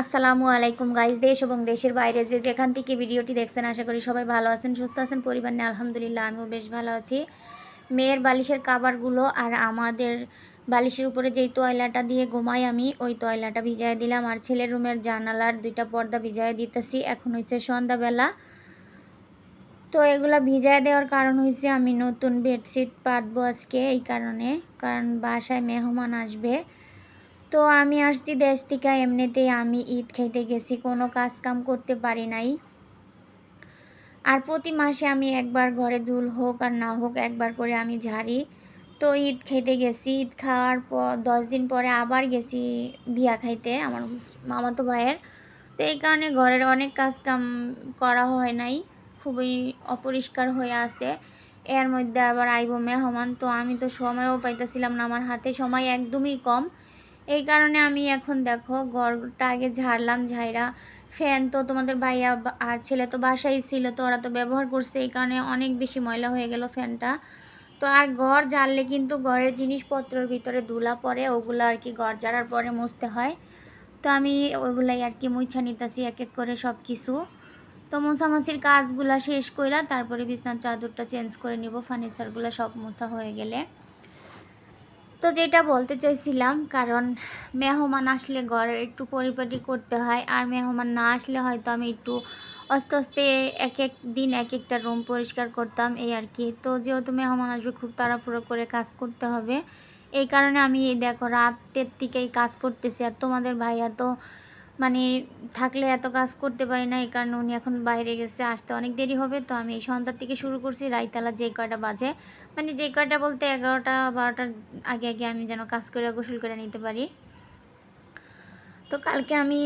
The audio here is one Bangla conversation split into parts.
আসসালামু আলাইকুম গাইজ দেশ এবং দেশের বাইরে যে যেখান থেকে ভিডিওটি দেখছেন, আশা করি সবাই ভালো আছেন, সুস্থ আছেন, পরিবার নিয়ে আলহামদুলিল্লাহ আমিও বেশ ভালো আছি। মেয়ের বালিশের কাবারগুলো আর আমাদের বালিশের উপরে যেই তয়লাটা দিয়ে ঘুমাই আমি, ওই তয়লাটা ভিজাই দিলাম আর ছেলের রুমের জানালার দুইটা পর্দা ভিজাই দিতেছি। এখন হচ্ছে সন্ধ্যাবেলা। তো এগুলো ভিজাই দেওয়ার কারণ হয়েছে আমি নতুন বেডশিট পাতবো আজকে, এই কারণে। কারণ বাসায় মেহমান আসবে। তো আমি আসছি দেশ থেকে, এমনিতেই আমি ঈদ খাইতে গেছি, কোনো কাজ কাম করতে পারি নাই। আর প্রতি মাসে আমি একবার ঘরে ধুল হোক আর না হোক একবার করে আমি ঝাড়ি। তো ঈদ খাইতে গেছি, ঈদ খাওয়ার পর দশ দিন পরে আবার গেছি বিয়া খাইতে আমার মামাতো ভাইয়ের। তো এই কারণে ঘরের অনেক কাজ কাম করা হয় নাই, খুবই অপরিষ্কার হয়ে আছে। এর মধ্যে আবার আইব মেহমান, তো আমি তো সময়ও পাইতেছিলাম না, আমার হাতে সময় একদমই কম। এই কারণে আমি এখন দেখো ঘরটা আগে ঝাড়লাম, ঝাইরা। ফ্যান তো তোমাদের ভাইয়া আর ছেলে তো বাসায় ছিল, তো ওরা তো ব্যবহার করছে, এই কারণে অনেক বেশি ময়লা হয়ে গেল ফ্যানটা। তো আর ঘর ঝাড়লে কিন্তু ঘরের জিনিসপত্রের ভিতরে ধুলা পড়ে, ওগুলো আর কি ঘর ঝাড়ার পরে মুছতে হয়। তো আমি ওইগুলাই আর কি মুছা নিতেছি এক এক করে সব কিছু তো মোছামাছির কাজগুলা শেষ কইরা তারপরে বিছনার চাদরটা চেঞ্জ করে নিব, ফার্নিচারগুলো সব মোছা হয়ে গেলে। তো যেটা বলতে চাইছিলাম, কারণ মেহমান আসলে ঘরে একটু পরিপাটি করতে হয়, আর মেহমান না আসলে হয়তো আমি একটু আস্তে আস্তে এক এক দিন এক একটা রুম পরিষ্কার করতাম, এই আর কি। তো যেহেতু মেহমান আসবে, খুব তাড়াহুড়ো করে কাজ করতে হবে। এই কারণে আমি এই দেখো, রাতের দিকেই কাজ করতেছি। আর তোমাদের ভাইয়া তো মানে থাকলে এত কাজ করতে পারি না, এই কারণে উনি এখন বাইরে গেছে, আসতে অনেক দেরি হবে। তো আমি এই সন্ধ্যার থেকে শুরু করছি, রাইতালা যে কয়টা বাজে মানে যে কয়টা বলতে এগারোটা, বারোটার আগে আগে আমি যেন কাজ করে গোসল করে নিতে পারি। তো কালকে আমি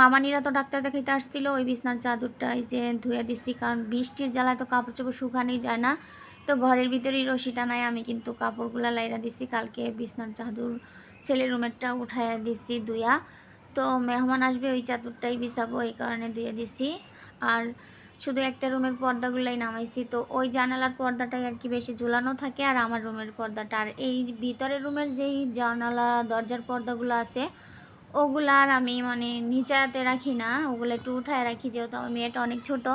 মামানিরা তো ডাক্তার দেখাইতে আসছিল, ওই বিছনার চাদরটা এই যে ধুয়ে দিচ্ছি কারণ বৃষ্টির জ্বালায় তো কাপড় চোপড় শুকানোই যায় না। তো ঘরের ভিতরেই রশিটা নাই আমি কিন্তু কাপড়গুলা লাইরা দিছি, কালকে বিছনার চাদর ছেলের রুমেরটা উঠাইয়া দিছি দুয়া তো মেহমান আসবে, ওই চাদরটাই বিছাবো, এই কারণে ধুয়ে দিছি। আর শুধু একটা রুমের পর্দাগুলোই নামাইছি। তো ওই জানালার পর্দাটাই আর কি বেশি ঝুলানো থাকে, আর আমার রুমের পর্দাটা। আর এই ভিতরের রুমের যেই জানালা, দরজার পর্দাগুলো আছে, ওগুলো আর আমি মানে নিচাতে রাখি না, ওগুলো একটু উঠায় রাখি, যেহেতু আমার মেয়েটা অনেক ছোট।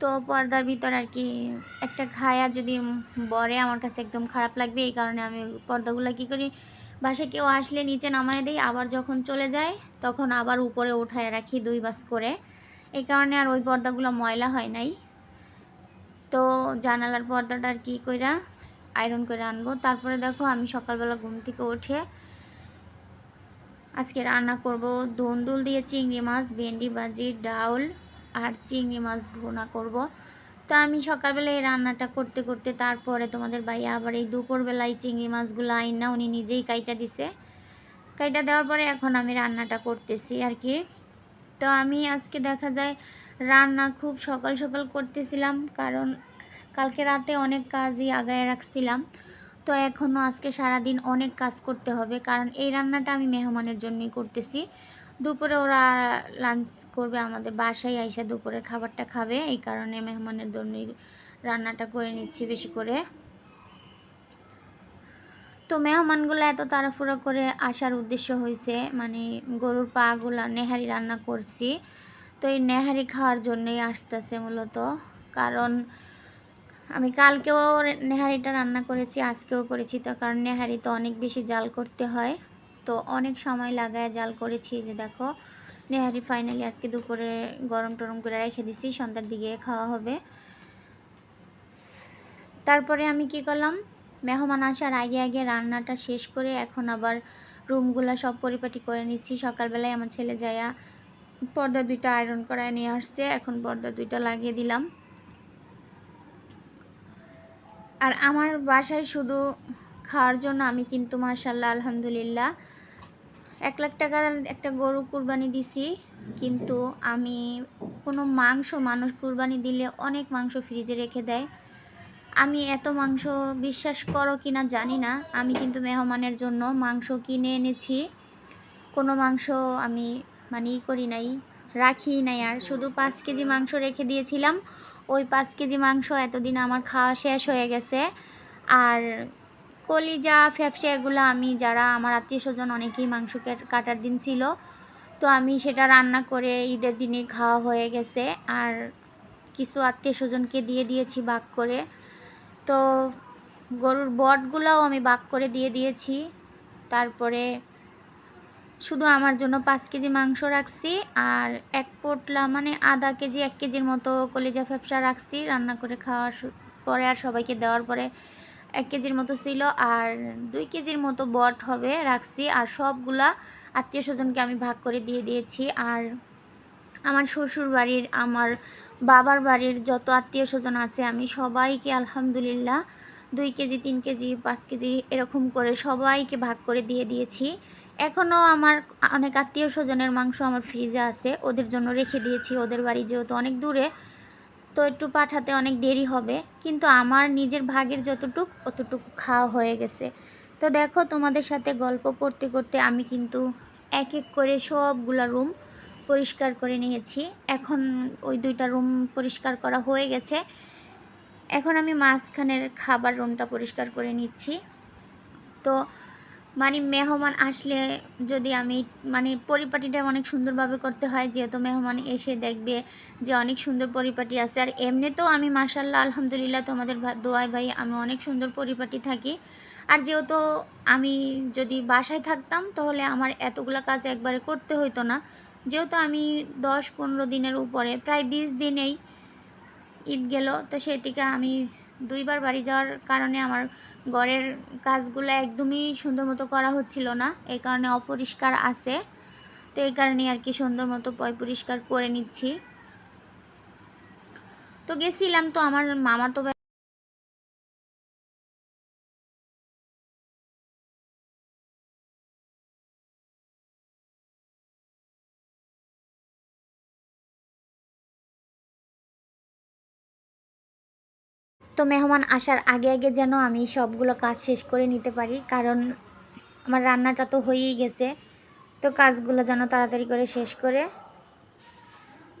তো পর্দার ভিতর আর কি একটা খায়া যদি বরে, আমার কাছে একদম খারাপ লাগবে, এই কারণে আমি পর্দাগুলো কী করি বাসায় কেউ আসলে নিচে নামায় দিই, আবার যখন চলে যায়, তখন আবার উপরে উঠায় রাখি দুই বাস করে। এই কারণে আর ওই পর্দাগুলো ময়লা হয় নাই। তো জানালার পর্দাটা আর কী কইরা আয়রন করে আনব। তারপরে দেখো আমি সকালবেলা ঘুম থেকে উঠে আজকে রান্না করব দন্দুল দিয়ে চিংড়ি মাছ, ভেন্ডি ভাজি, ডাউল আর চিংড়ি মাছ ভুনা করব। তো আমি সকালবেলা এই রান্নাটা করতে করতে তারপরে তোমাদের ভাইয়া আবার এই দুপুরবেলায় চিংড়ি মাছগুলো আইন না উনি নিজেই কাইটা দিছে। কাইটা দেওয়ার পরে এখন আমি রান্নাটা করতেছি আর কি। তো আমি আজকে দেখা যায় রান্না খুব সকাল সকাল করতেছিলাম, কারণ কালকে রাতে অনেক কাজই আগায় রাখছিলাম। তো এখনও আজকে সারাদিন অনেক কাজ করতে হবে, কারণ এই রান্নাটা আমি মেহমানের জন্যই করতেছি। দুপুরে ওরা লাঞ্চ করবে আমাদের বাসায়, আইসা দুপুরের খাবারটা খাবে। এই কারণে মেহমানের জন্যই রান্নাটা করে নিচ্ছি বেশি করে। তো মেহমানগুলো এত তাড়াফুড়া করে আসার উদ্দেশ্য হয়েছে মানে গরুর পাগুলা নেহারি রান্না করছি। তো এই নেহারি খাওয়ার জন্যই আসতেছে মূলত। কারণ আমি কালকেও নেহারিটা রান্না করেছি, আজকেও করেছি। তো কারণ নেহারি তো অনেক বেশি জাল করতে হয়। তো অনেক সময় লাগায় জাল করেছি যে দেখো, নেহারি ফাইনালি আজকে দুপুরে গরম টরম করে রেখে দিছি, সন্ধ্যার দিকে খাওয়া হবে। তারপরে আমি কি করলাম, মেহমান আসার আগে আগে রান্নাটা শেষ করে এখন আবার রুমগুলো সব পরিপাটি করে নিচ্ছি সকালবেলায় আমার ছেলে যায়া পর্দা দুইটা আয়রন করায় নিয়ে আসছে, এখন পর্দা দুইটা লাগিয়ে দিলাম। আর আমার বাসায় শুধু খাওয়ার জন্য আমি কিন্তু মার্শাল্লাহ আলহামদুলিল্লাহ এক লাখ টাকার একটা গরু কুরবানি দিছি, কিন্তু আমি কোনো মাংস, মানুষ কুরবানি দিলে অনেক মাংস ফ্রিজে রেখে দেয়। আমি এত মাংস বিশ্বাস করো কি না জানি না, আমি কিন্তু মেহমানের জন্য মাংস কিনে এনেছি। কোনো মাংস আমি মানে ই করি নাই, রাখি নাই আর। শুধু পাঁচ কেজি মাংস রেখে দিয়েছিলাম, ওই পাঁচ কেজি মাংস এতদিন আমার খাওয়া শেষ হয়ে গেছে। আর কলিজা, ফ্যাপসা এগুলো আমি যারা আমার আত্মীয় স্বজন অনেকেই মাংস কাটার দিন ছিল, তো আমি সেটা রান্না করে ঈদের দিনে খাওয়া হয়ে গেছে। আর কিছু আত্মীয় স্বজনকে দিয়ে দিয়েছি বাক করে। তো গরুর বটগুলাও আমি বাক করে দিয়ে দিয়েছি। তারপরে শুধু আমার জন্য পাঁচ কেজি মাংস রাখছি আর এক পোটলা মানে আধা কেজি, এক কেজির মতো কলিজা, ফ্যাপসা রাখছি। রান্না করে খাওয়ার পরে আর সবাইকে দেওয়ার পরে এক কেজির মতো ছিল আর দুই কেজির মতো বট হবে রাখছি আর সবগুলা আত্মীয় স্বজনকে আমি ভাগ করে দিয়ে দিয়েছি। আর আমার শ্বশুর বাড়ির, আমার বাবার বাড়ির যত আত্মীয় স্বজন আছে আমি সবাইকে আলহামদুলিল্লাহ দুই কেজি, তিন কেজি, পাঁচ কেজি এরকম করে সবাইকে ভাগ করে দিয়ে দিয়েছি। এখনও আমার অনেক আত্মীয় স্বজনের মাংস আমার ফ্রিজে আছে, ওদের জন্য রেখে দিয়েছি। ওদের বাড়ি যেহেতু অনেক দূরে তো একটু পাঠাতে অনেক দেরি হবে, কিন্তু আমার নিজের ভাগের যতটুক অতটুকু খাওয়া হয়ে গেছে। তো দেখো তোমাদের সাথে গল্প করতে করতে আমি কিন্তু এক এক করে সবগুলা রুম পরিষ্কার করে নিয়েছি। এখন ওই দুইটা রুম পরিষ্কার করা হয়ে গেছে। এখন আমি মাঝখানের খাবার রুমটা পরিষ্কার করে নিচ্ছি। তো মানে মেহমান আসলে যদি আমি মানে পরিপাটিটা অনেক সুন্দরভাবে করতে হয়, যেহেতু মেহমান এসে দেখবে যে অনেক সুন্দর পরিপাটি আছে। আর এমনিতেও আমি মাসাল্লাহ আলহামদুলিল্লাহ তোমাদের দোয়ায় ভাই আমি অনেক সুন্দর পরিপাটি থাকি। আর যেহেতু আমি যদি বাসায় থাকতাম, তাহলে আমার এতগুলো কাজ একবারে করতে হইতো না। যেহেতু আমি দশ পনেরো দিনের উপরে, প্রায় বিশ দিনেই ঈদ গেল, তো সেই থেকে আমি দুইবার বাড়ি যাওয়ার কারণে আমার ঘরের কাজগুলো একদমই সুন্দর মতো করা হচ্ছিল না। এই কারণে অপরিষ্কার আছে। তো এই কারণে আর কি সুন্দর মতো পয় পরিষ্কার করে নিচ্ছি। তো গেছিলাম তো আমার মামা তো মেহমান আসার আগে আগে যেন আমি সবগুলো কাজ শেষ করে নিতে পারি, কারণ আমার রান্নাটা তো হয়েই গেছে। তো কাজগুলো যেন তাড়াতাড়ি করে শেষ করে,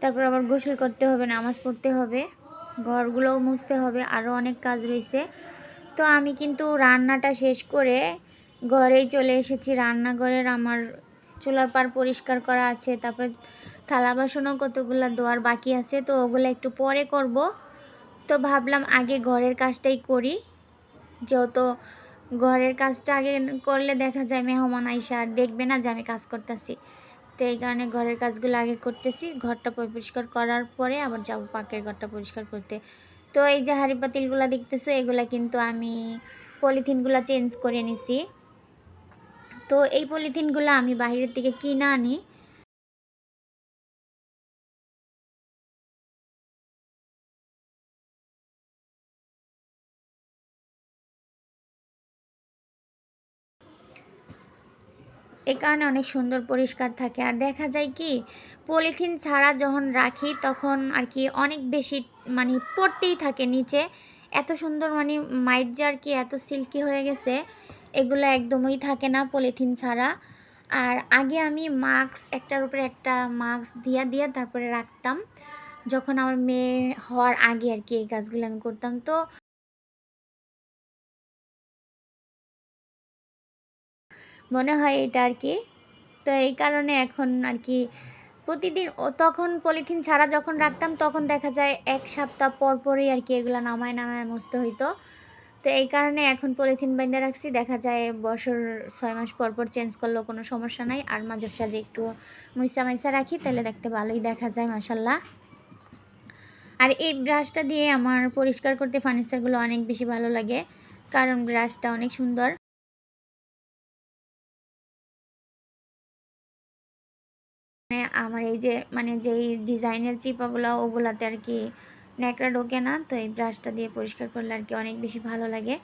তারপর আবার গোসল করতে হবে, নামাজ পড়তে হবে, ঘরগুলোও মুছতে হবে আরও অনেক কাজ রয়েছে। তো আমি কিন্তু রান্নাটা শেষ করে ঘরেই চলে এসেছি। রান্নাঘরের আমার চুলার পার পরিষ্কার করা আছে, তারপর থালা বাসনও কতগুলো ধোয়ার বাকি আছে, তো ওগুলো একটু পরে করব। তো ভাবলাম আগে ঘরের কাজটাই করি। যেহেতু ঘরের কাজটা আগে করলে দেখা যায় মেহমান আইসা আর দেখবে না যে আমি কাজ করতেছি। তো এই কারণে ঘরের কাজগুলো আগে করতেছি। ঘরটা পরিষ্কার করার পরে আবার যাব পাকের ঘরটা পরিষ্কার করতে। তো এই যে হাঁড়ি পাতিলগুলো দেখতেছো, এগুলা কিন্তু আমি পলিথিনগুলো চেঞ্জ করে নিছি। তো এই পলিথিনগুলো আমি বাইরের থেকে কিনে আনি। এই কারণে অনেক সুন্দর পরিষ্কার থাকে। আর দেখা যায় কি, পলিথিন ছাড়া যখন রাখি তখন আর কি অনেক বেশি মানে পড়তেই থাকে নিচে। এত সুন্দর মানে মাইজা আর কি এত সিল্কি হয়ে গেছে, এগুলো একদমই থাকে না পলিথিন ছাড়া। আর আগে আমি মাস্ক, একটার উপরে একটা মাস্ক দিয়া দিয়া তারপরে রাখতাম। যখন আমার মেয়ে হওয়ার আগে আর কি এই কাজগুলো আমি করতাম। তো মনে হয় এটা আর কি। তো এই কারণে এখন আর কি প্রতিদিন ও তখন পলিথিন ছাড়া যখন রাখতাম তখন দেখা যায় এক সপ্তাহ পর পরই আর কি এগুলো নামায় নামায় মুছতে হইতো। তো এই কারণে এখন পলিথিন বাইন্দে রাখছি। দেখা যায় বছর ছয় মাস পর পর চেঞ্জ করলেও কোনো সমস্যা নাই। আর মাঝে সাঝে একটু মুইসা মাইসা রাখি, তাহলে দেখতে ভালোই দেখা যায় মাসাল্লাহ আর এই ব্রাশটা দিয়ে আমার পরিষ্কার করতে ফার্নিচারগুলো অনেক বেশি ভালো লাগে। কারণ ব্রাশটা অনেক সুন্দর। আমার এই যে মানে যেই ডিজাইনের চিপাগুলো, ওগুলাতে আর কি ন্যাকড়া ঢোকে না, তো এই ব্রাশটা দিয়ে পরিষ্কার করলে আর কি অনেক বেশি ভালো লাগে।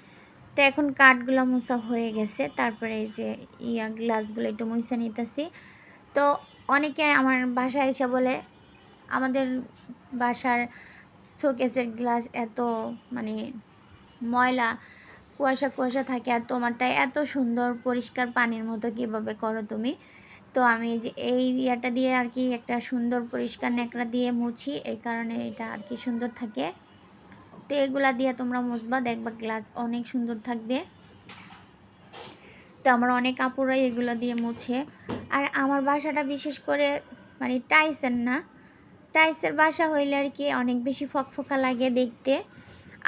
তো এখন কাঠগুলো মোছা হয়ে গেছে, তারপরে এই যে ইয়া গ্লাসগুলো একটু মুছা নিতেছি। তো অনেকে আমার বাসায় এসে বলে, আমাদের বাসার শোকেসের গ্লাস এত মানে ময়লা, কুয়াশা কুয়াশা থাকে, আর তোমারটা এত সুন্দর পরিষ্কার পানির মতো কীভাবে করো তুমি? তো আমি যে এই ইয়াটা দিয়ে আর কি একটা সুন্দর পরিষ্কার ন্যাকড়া দিয়ে মুছি, এই কারণে এটা আর কি সুন্দর থাকে। তো এগুলা দিয়ে তোমরা মুছবা, দেখবা গ্লাস অনেক সুন্দর থাকবে। তো আমার অনেক কাপড়াই এগুলো দিয়ে মুছে। আর আমার বাসাটা বিশেষ করে মানে টাইসের না, টাইসের বাসা হইলে আর কি অনেক বেশি ফকফকা লাগে দেখতে।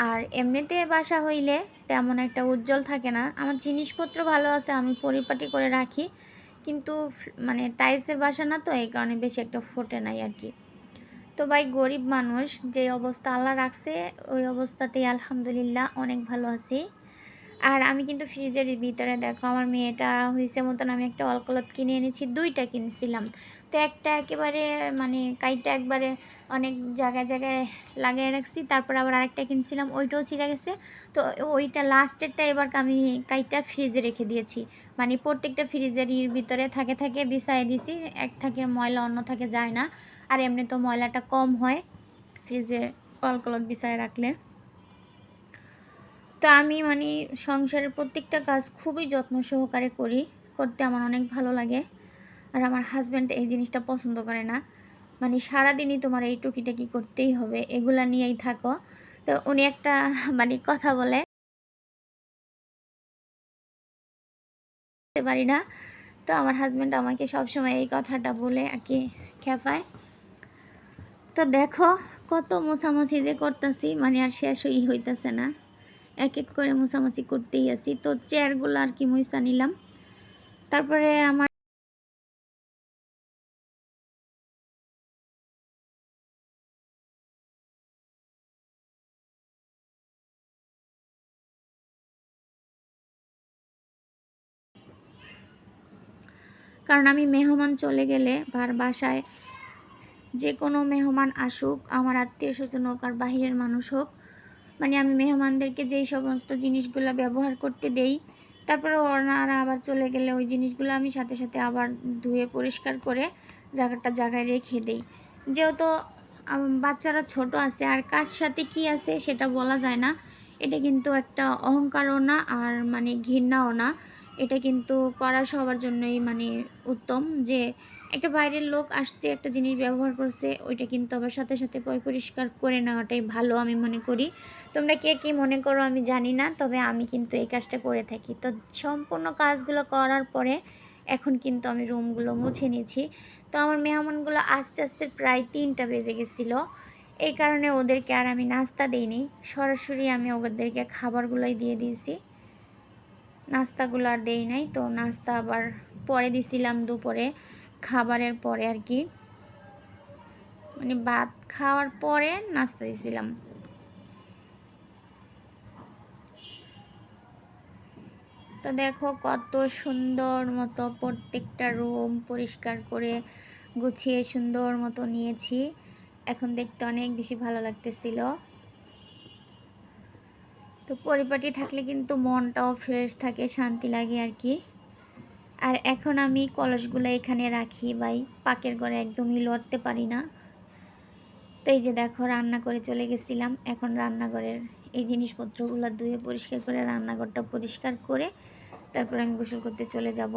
আর এমনিতে বাসা হইলে তেমন একটা উজ্জ্বল থাকে না। আমার জিনিসপত্র ভালো আছে, আমি পরিপাটি করে রাখি। কিন্তু মানে টাইলসের বাসা না তো, এই কারণে বেশি একটা ফোটে নাই আর কি। তো ভাই, গরিব মানুষ যে অবস্থা আল্লাহ রাখছে, ওই অবস্থাতেই আলহামদুলিল্লাহ অনেক ভালো আছি। আর আমি কিন্তু ফ্রিজের ভিতরে দেখো আমার মেয়েটা হয়েছে মতন আমি একটা অলকলত কিনে এনেছি, দুইটা কিনছিলাম। তো একটা একেবারে মানে কাইটা একবারে অনেক জায়গায় জায়গায় লাগিয়ে রাখছি, তারপর আবার আরেকটা কিনছিলাম, ওইটাও ছিঁড়ে গেছে। তো ওইটা লাস্টেরটা এবার আমি কাইটা ফ্রিজে রেখে দিয়েছি। মানে প্রত্যেকটা ফ্রিজের ভিতরে থাকে থাকে বিছাই দিছি, এক থাকে ময়লা, অন্য থাকে যায় না। আর এমনি তো ময়লাটা কম হয় ফ্রিজে অলকলত বিছায় রাখলে। তো আমি মানে সংসারের প্রত্যেকটা কাজ খুবই যত্ন সহকারে করি, করতে আমার অনেক ভালো লাগে। আর আমার হাজব্যান্ড এই জিনিসটা পছন্দ করে না। মানে সারাদিনই তোমার এই টুকিটাকি করতেই হবে, এগুলা নিয়েই থাকো। তো উনি একটা মানে কথা বলে। পারি না। তো আমার হাজব্যান্ড আমাকে সবসময় এই কথাটা বলে আর কি খেপায়। তো দেখো কত মোছামাছি যে করতেছি মানে আর শেষই হইতেছে না। এক এক করে মোছামাছি করতেই আসি তো চেয়ারগুলো আর কি মুইসা নিলাম। তারপরে আমার কারণ আমি মেহমান চলে গেলে ভার বাসায় যে কোনো মেহমান আসুক, আমার আত্মীয় স্বজন হোক আর বাহিরের মানুষ হোক মানে আমি মেহমানদেরকে যেই সমস্ত জিনিসগুলো ব্যবহার করতে দেই, তারপরে ওনারা আবার চলে গেলে ওই জিনিসগুলো আমি সাথে সাথে আবার ধুয়ে পরিষ্কার করে জায়গাটা জায়গায় রেখে দেই। যেহেতু বাচ্চারা ছোট আছে, আর কার সাথে কি আছে সেটা বলা যায় না। এটা কিন্তু একটা অহংকারও না, আর মানে ঘৃণাও না। এটা কিন্তু করা সবার জন্যই মানে উত্তম যে একটা বাইরের লোক আসছে, একটা জিনিস ব্যবহার করছে, ওইটা কিন্তু আবার সাথে সাথে পরিষ্কার করে নেওয়াটাই ভালো আমি মনে করি। তোমরা কে কী মনে করো আমি জানি না, তবে আমি কিন্তু এই কাজটা করে থাকি। তো সম্পূর্ণ কাজগুলো করার পরে এখন কিন্তু আমি রুমগুলো মুছে নিয়েছি। তো আমার মেহমানগুলো আস্তে আস্তে প্রায় তিনটা বেজে গেছিল। এই কারণে ওদেরকে আর আমি নাস্তা দিইনি। সরাসরি আমি ওদেরকে খাবারগুলোই দিয়ে দিয়েছি। নাস্তাগুলো আর দেই নাই, তো নাস্তা আবার পরে দিছিলাম দুপুরে, খাবারের পরে আর কি। মানে ভাত খাওয়ার পরে নাস্তা দিছিলাম। তো দেখো কত সুন্দর মতো প্রত্যেকটা রুম পরিষ্কার করে গুছিয়ে সুন্দর মতো নিয়েছি। এখন দেখতে অনেক বেশি ভালো লাগতেছিল। তো পরিপাটি থাকলে কিন্তু মনটাও ফ্রেশ থাকে, শান্তি লাগে আর কি। আর এখন আমি কলসগুলো এখানে রাখি, ভাই। পাকের ঘরে একদমই লড়তে পারি না। তো এই যে দেখো, রান্না করে চলে গেছিলাম। এখন রান্নাঘরের এই জিনিসপত্রগুলো ধুয়ে পরিষ্কার করে, রান্নাঘরটা পরিষ্কার করে তারপর আমি গোসল করতে চলে যাব।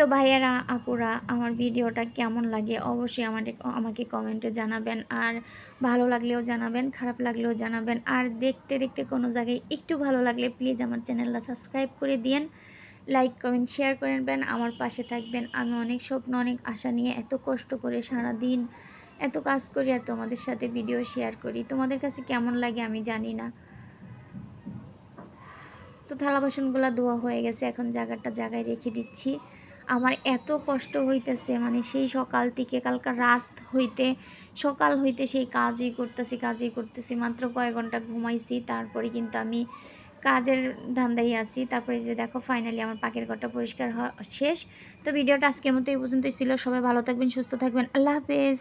তো ভাইয়ারা, আপুরা, আমার ভিডিওটা কেমন লাগে অবশ্যই আমাদের আমাকে কমেন্টে জানাবেন। আর ভালো লাগলেও জানাবেন, খারাপ লাগলেও জানাবেন। আর দেখতে দেখতে কোনো জায়গায় একটু ভালো লাগলে প্লিজ আমার চ্যানেলটা সাবস্ক্রাইব করে দিন লাইক, কমেন্ট, শেয়ার করে নেবেন, আমার পাশে থাকবেন। আমি অনেক স্বপ্ন, অনেক আশা নিয়ে এত কষ্ট করে সারা দিন এত কাজ করি আর তোমাদের সাথে ভিডিও শেয়ার করি। তোমাদের কাছে কেমন লাগে আমি জানি না। তো থালা বাসনগুলো ধোয়া হয়ে গেছে, এখন জায়গাটা জায়গায় রেখে দিচ্ছি। আমার এত কষ্ট হইতেছে মানে সেই সকাল থেকে কালকা রাত হইতে, সকাল হইতে সেই কাজই করতেছি কাজই করতেছি, মাত্র কয়েক ঘণ্টা ঘুমাইছি, তারপরে কিন্তু আমি কাজের ধান্দাই আছি। তারপরে যে দেখো ফাইনালি আমার পাকের ঘরটা পরিষ্কার শেষ। তো ভিডিওটা আজকের মতো এই পর্যন্তই ছিল। সবাই ভালো থাকবেন, সুস্থ থাকবেন। আল্লাহ হাফেজ।